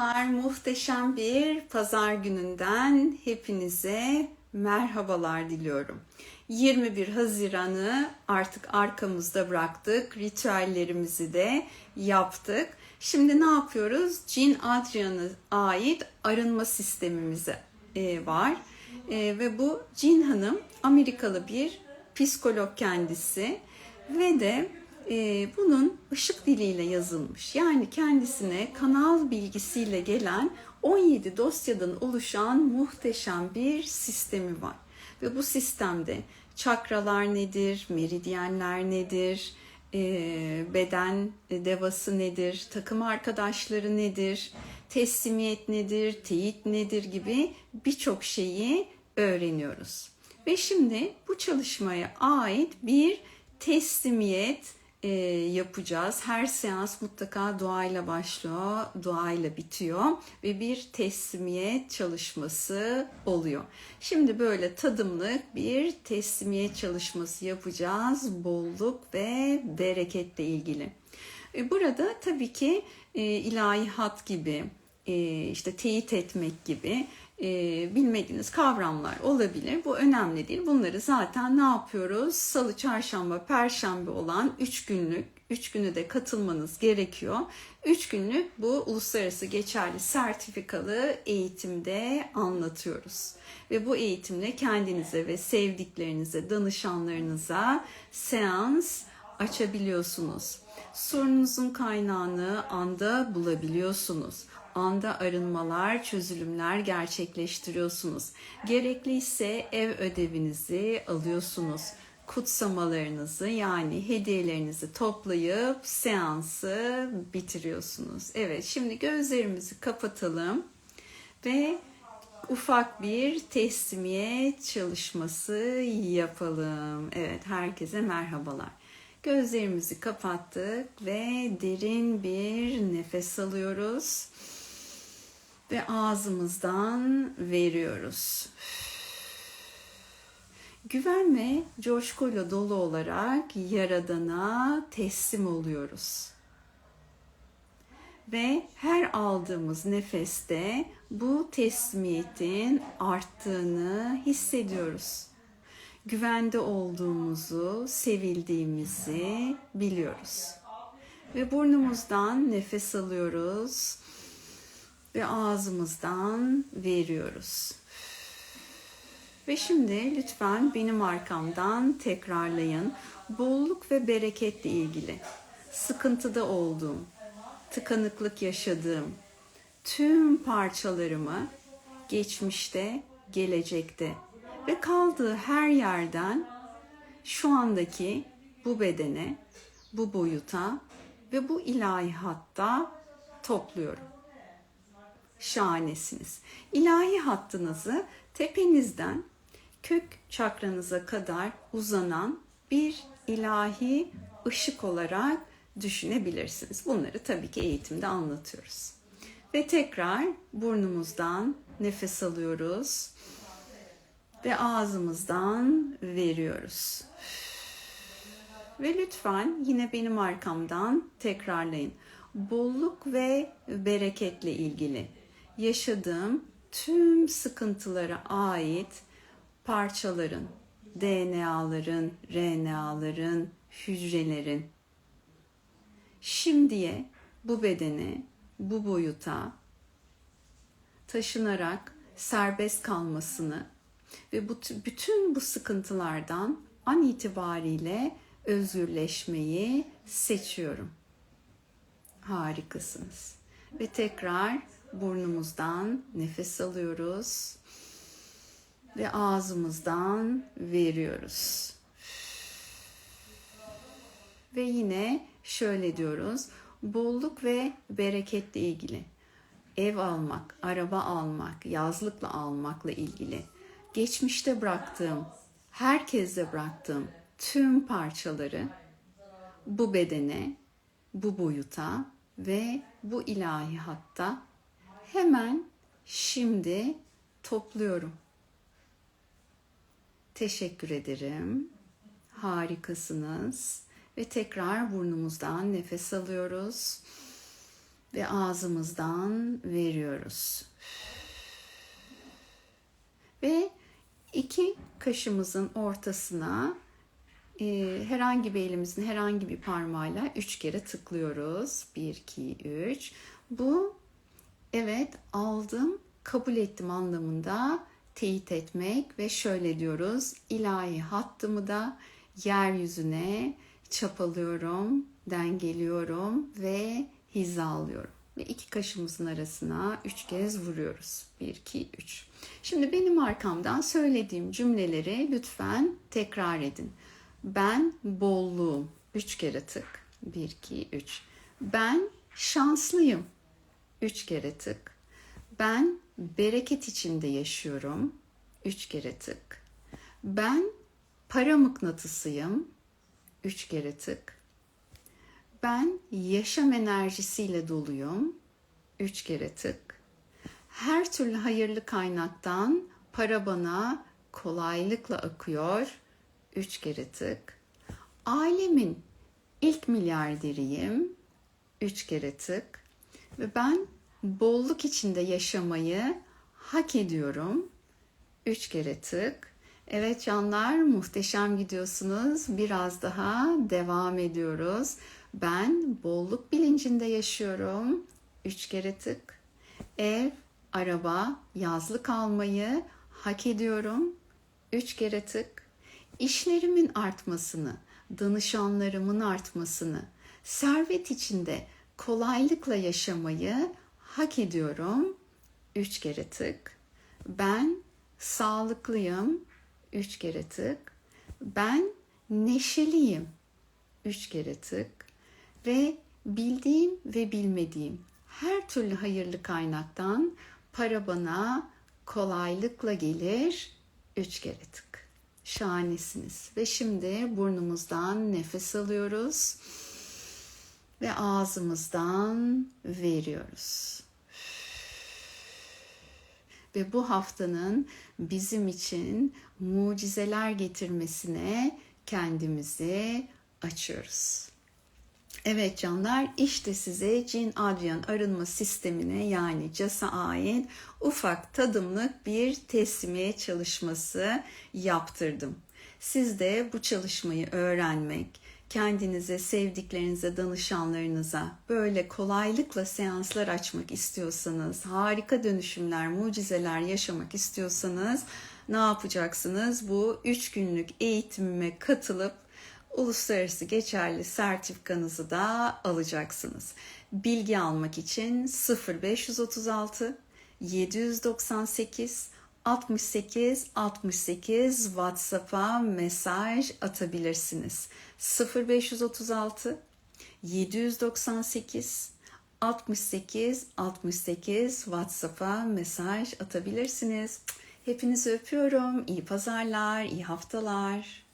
Selamlar, muhteşem bir pazar gününden hepinize merhabalar diliyorum. 21 Haziran'ı artık arkamızda bıraktık, ritüellerimizi de yaptık. Şimdi ne yapıyoruz? Jean Adrian'a ait arınma sistemimiz e, var. E, ve bu Jean Hanım Amerikalı bir psikolog kendisi ve de e, bunun ışık diliyle yazılmış. Yani kendisine kanal bilgisiyle gelen 17 dosyadan oluşan muhteşem bir sistemi var. Ve bu sistemde çakralar nedir, meridyenler nedir, e, beden devası nedir, takım arkadaşları nedir, teslimiyet nedir, teyit nedir gibi birçok şeyi öğreniyoruz. Ve şimdi bu çalışmaya ait bir teslimiyet e, yapacağız. Her seans mutlaka duayla başlıyor, duayla bitiyor ve bir teslimiyet çalışması oluyor. Şimdi böyle tadımlık bir teslimiyet çalışması yapacağız bolluk ve bereketle ilgili. E, burada tabii ki e, ilahi hat gibi, e, işte teyit etmek gibi e, bilmediğiniz kavramlar olabilir. Bu önemli değil. Bunları zaten ne yapıyoruz? Salı, çarşamba, perşembe olan 3 günlük, 3 günü de katılmanız gerekiyor. 3 günlük bu uluslararası geçerli sertifikalı eğitimde anlatıyoruz. Ve bu eğitimle kendinize ve sevdiklerinize, danışanlarınıza seans açabiliyorsunuz. Sorununuzun kaynağını anda bulabiliyorsunuz anda arınmalar, çözülümler gerçekleştiriyorsunuz. Gerekliyse ev ödevinizi alıyorsunuz. Kutsamalarınızı yani hediyelerinizi toplayıp seansı bitiriyorsunuz. Evet şimdi gözlerimizi kapatalım ve ufak bir teslimiyet çalışması yapalım. Evet herkese merhabalar. Gözlerimizi kapattık ve derin bir nefes alıyoruz ve ağzımızdan veriyoruz. Güven ve coşkuyla dolu olarak Yaradan'a teslim oluyoruz. Ve her aldığımız nefeste bu teslimiyetin arttığını hissediyoruz. Güvende olduğumuzu, sevildiğimizi biliyoruz. Ve burnumuzdan nefes alıyoruz ve ağzımızdan veriyoruz. Ve şimdi lütfen benim arkamdan tekrarlayın. Bolluk ve bereketle ilgili sıkıntıda olduğum, tıkanıklık yaşadığım tüm parçalarımı geçmişte, gelecekte ve kaldığı her yerden şu andaki bu bedene, bu boyuta ve bu ilahi hatta topluyorum şahanesiniz. İlahi hattınızı tepenizden kök çakranıza kadar uzanan bir ilahi ışık olarak düşünebilirsiniz. Bunları tabii ki eğitimde anlatıyoruz. Ve tekrar burnumuzdan nefes alıyoruz ve ağzımızdan veriyoruz. Ve lütfen yine benim arkamdan tekrarlayın. Bolluk ve bereketle ilgili yaşadığım tüm sıkıntılara ait parçaların, DNA'ların, RNA'ların, hücrelerin şimdiye bu bedene, bu boyuta taşınarak serbest kalmasını ve bu bütün bu sıkıntılardan an itibariyle özgürleşmeyi seçiyorum. Harikasınız. Ve tekrar burnumuzdan nefes alıyoruz ve ağzımızdan veriyoruz. Ve yine şöyle diyoruz. Bolluk ve bereketle ilgili. Ev almak, araba almak, yazlıkla almakla ilgili. Geçmişte bıraktığım, herkeste bıraktığım tüm parçaları bu bedene, bu boyuta ve bu ilahi hatta hemen şimdi topluyorum. Teşekkür ederim. Harikasınız. Ve tekrar burnumuzdan nefes alıyoruz. ve ağzımızdan veriyoruz. Ve iki kaşımızın ortasına e, herhangi bir elimizin herhangi bir parmağıyla üç kere tıklıyoruz. Bir, iki, üç. Bu evet aldım, kabul ettim anlamında teyit etmek ve şöyle diyoruz. ilahi hattımı da yeryüzüne çapalıyorum, dengeliyorum ve hizalıyorum. Ve iki kaşımızın arasına üç kez vuruyoruz. Bir, iki, üç. Şimdi benim arkamdan söylediğim cümleleri lütfen tekrar edin. Ben bolluğum. Üç kere tık. Bir, iki, üç. Ben şanslıyım. Üç kere tık. Ben bereket içinde yaşıyorum. Üç kere tık. Ben para mıknatısıyım. Üç kere tık. Ben yaşam enerjisiyle doluyum. Üç kere tık. Her türlü hayırlı kaynaktan para bana kolaylıkla akıyor. Üç kere tık. Ailemin ilk milyarderiyim. Üç kere tık. Ve ben bolluk içinde yaşamayı hak ediyorum. Üç kere tık. Evet canlar muhteşem gidiyorsunuz. Biraz daha devam ediyoruz. Ben bolluk bilincinde yaşıyorum. Üç kere tık. Ev, araba, yazlık almayı hak ediyorum. Üç kere tık. İşlerimin artmasını, danışanlarımın artmasını, servet içinde kolaylıkla yaşamayı hak ediyorum. Üç kere tık. Ben sağlıklıyım. Üç kere tık. Ben neşeliyim. Üç kere tık. Ve bildiğim ve bilmediğim her türlü hayırlı kaynaktan para bana kolaylıkla gelir. Üç kere tık. Şahanesiniz. Ve şimdi burnumuzdan nefes alıyoruz ve ağzımızdan veriyoruz. Ve bu haftanın bizim için mucizeler getirmesine kendimizi açıyoruz. Evet canlar işte size Cin Adrian arınma sistemine yani CAS'a ait ufak tadımlık bir teslimiye çalışması yaptırdım. Siz de bu çalışmayı öğrenmek, kendinize, sevdiklerinize, danışanlarınıza böyle kolaylıkla seanslar açmak istiyorsanız, harika dönüşümler, mucizeler yaşamak istiyorsanız ne yapacaksınız? Bu 3 günlük eğitimime katılıp uluslararası geçerli sertifikanızı da alacaksınız. Bilgi almak için 0536 798 68 68 WhatsApp'a mesaj atabilirsiniz. 0536 798 68 68 WhatsApp'a mesaj atabilirsiniz. Hepinizi öpüyorum. İyi pazarlar, iyi haftalar.